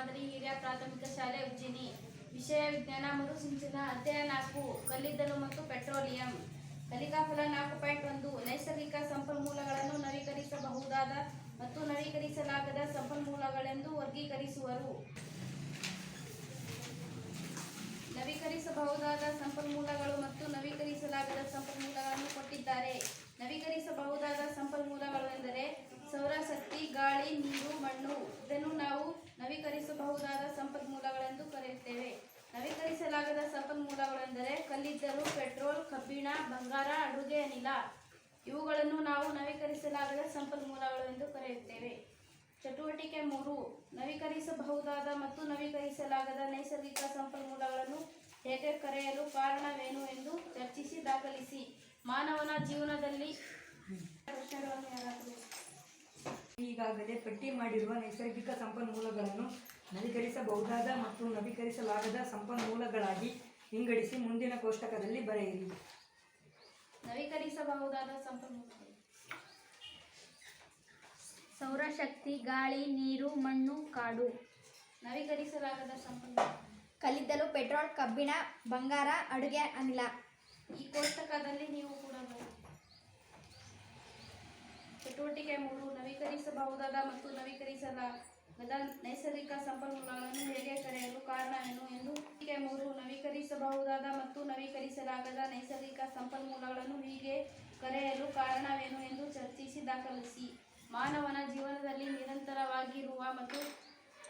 ಮಾದರಿ ಹಿರಿಯ ಪ್ರಾಥಮಿಕ ಶಾಲೆ ಉಜ್ಜಿನಿ. ವಿಷಯ ವಿಜ್ಞಾನ ಮರುಸಿಂಚನ ಅಧ್ಯಾಯ ನಾಲ್ಕು, ಕಲ್ಲಿದ್ದಲು ಮತ್ತು ಪೆಟ್ರೋಲಿಯಂ. ಕಲಿಕಾಫಲ ನಾಲ್ಕು ಪಾಯಿಂಟ್ ಒಂದು, ನೈಸರ್ಗಿಕ ಸಂಪನ್ಮೂಲಗಳನ್ನು ನವೀಕರಿಸಬಹುದಾದ ಮತ್ತು ನವೀಕರಿಸಲಾಗದ ಸಂಪನ್ಮೂಲಗಳೆಂದು ವರ್ಗೀಕರಿಸುವರು. ನವೀಕರಿಸಬಹುದಾದ ಸಂಪನ್ಮೂಲ ನವೀಕರಿಸಬಹುದಾದ ಸಂಪನ್ಮೂಲಗಳೆಂದು ಕರೆಯುತ್ತೇವೆ. ನವೀಕರಿಸಲಾಗದ ಸಂಪನ್ಮೂಲಗಳೆಂದರೆ ಕಲ್ಲಿದ್ದಲು, ಪೆಟ್ರೋಲ್, ಕಬ್ಬಿಣ, ಬಂಗಾರ, ಅಡುಗೆ, ಅನಿಲ. ಇವುಗಳನ್ನು ನಾವು ನವೀಕರಿಸಲಾಗದ ಸಂಪನ್ಮೂಲಗಳು ಎಂದು ಕರೆಯುತ್ತೇವೆ. ಚಟುವಟಿಕೆ ಮೂರು, ನವೀಕರಿಸಬಹುದಾದ ಮತ್ತು ನವೀಕರಿಸಲಾಗದ ನೈಸರ್ಗಿಕ ಸಂಪನ್ಮೂಲಗಳನ್ನು ಹೇಗೆ ಕರೆಯಲು ಕಾರಣವೇನು ಎಂದು ಚರ್ಚಿಸಿ ದಾಖಲಿಸಿ. ಮಾನವನ ಜೀವನದಲ್ಲಿ ಈಗಾಗಲೇ ಪಟ್ಟಿ ಮಾಡಿರುವ ನೈಸರ್ಗಿಕ ಸಂಪನ್ಮೂಲಗಳನ್ನು ನವೀಕರಿಸಬಹುದಾದ ಮತ್ತು ನವೀಕರಿಸಲಾಗದ ಸಂಪನ್ಮೂಲಗಳಾಗಿ ವಿಂಗಡಿಸಿ ಮುಂದಿನ ಕೋಷ್ಟಕದಲ್ಲಿ ಬರೆಯಿರಿ. ನವೀಕರಿಸಬಹುದಾದ ಸಂಪನ್ಮೂಲಗಳು. ಸೌರಶಕ್ತಿ ಗಾಳಿ ನೀರು ಮಣ್ಣು ಕಾಡು. ನವೀಕರಿಸಲಾಗದ ಸಂಪನ್ಮೂಲ ಕಲ್ಲಿದ್ದಲು ಪೆಟ್ರೋಲ್ ಕಬ್ಬಿಣ ಬಂಗಾರ ಅಡುಗೆ ಅನಿಲ. ಈ ಕೋಷ್ಟಕದಲ್ಲಿ ನೀವು ಕೂಡ ಬರೆಯಿರಿ. ಚಟುವಟಿಕೆ ಮೂರು ನವೀಕರಿಸಬಹುದಾದ ಮತ್ತು ನೈಸರ್ಗಿಕ ಸಂಪನ್ಮೂಲಗಳನ್ನು ಹೇಗೆ ಕರೆಯಲು ಕಾರಣವೇನು ಎಂದು ಹೀಗೆ ಮೂರು ನವೀಕರಿಸಬಹುದಾದ ಮತ್ತು ನವೀಕರಿಸಲಾಗದ ನೈಸರ್ಗಿಕ ಸಂಪನ್ಮೂಲಗಳನ್ನು ಹೀಗೆ ಕರೆಯಲು ಕಾರಣವೇನು ಎಂದು ಚರ್ಚಿಸಿ ದಾಖಲಿಸಿ. ಮಾನವನ ಜೀವನದಲ್ಲಿ ನಿರಂತರವಾಗಿರುವ ಮತ್ತು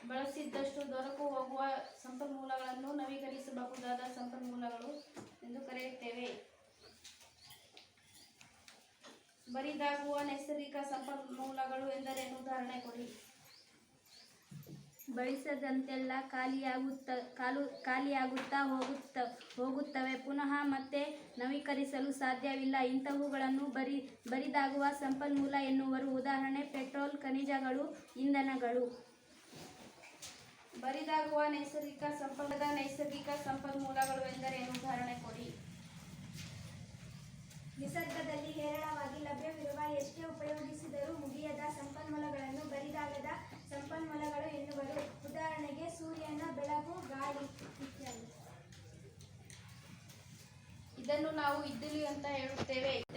ಬಳಸಿದ್ದಷ್ಟು ದೊರಕು ಹೋಗುವ ಸಂಪನ್ಮೂಲಗಳನ್ನು ನವೀಕರಿಸಬಹುದಾದ ಸಂಪನ್ಮೂಲಗಳು ಎಂದು ಕರೆಯುತ್ತೇವೆ. ಬರಿದಾಗುವ ನೈಸರ್ಗಿಕ ಸಂಪನ್ಮೂಲಗಳು ಎಂದರೇನು? ಉದಾಹರಣೆ ಕೊಡಿ. ಬಳಸದಂತೆಲ್ಲ ಖಾಲಿಯಾಗುತ್ತ ಕಾಲು ಖಾಲಿಯಾಗುತ್ತಾ ಹೋಗುತ್ತ ಹೋಗುತ್ತವೆ. ಪುನಃ ಮತ್ತೆ ನವೀಕರಿಸಲು ಸಾಧ್ಯವಿಲ್ಲ. ಇಂತಹವುಗಳನ್ನು ಬರಿ ಬರಿದಾಗುವ ಸಂಪನ್ಮೂಲ ಎನ್ನುವರು. ಉದಾಹರಣೆ ಪೆಟ್ರೋಲ್ ಖನಿಜಗಳು ಇಂಧನಗಳು. ಬರಿದಾಗುವ ನೈಸರ್ಗಿಕ ಸಂಪನ್ಮೂಲದ ನೈಸರ್ಗಿಕ ಸಂಪನ್ಮೂಲಗಳು ಎಂದರೇನು ಉದಾಹರಣೆ ಕೊಡಿ. ನಿಸರ್ಗದಲ್ಲಿ ಹೇರಳವಾಗಿ ಲಭ್ಯವಿರುವ ಎಷ್ಟೇ ಉಪಯೋಗಿಸಿದರೂ ಮುಗಿಯದ ಸಂಪನ್ಮೂಲಗಳನ್ನು ಬರಿದಾಗದ ಸಂಪನ್ಮೂಲಗಳು ಎನ್ನುವರು ಉದಾಹರಣೆಗೆ ಸೂರ್ಯನ ಬೆಳಕು ಗಾಳಿ ಇತ್ಯಾದಿ ಇದನ್ನು ನಾವು ಇದ್ದಿಲು ಅಂತ ಹೇಳುತ್ತೇವೆ.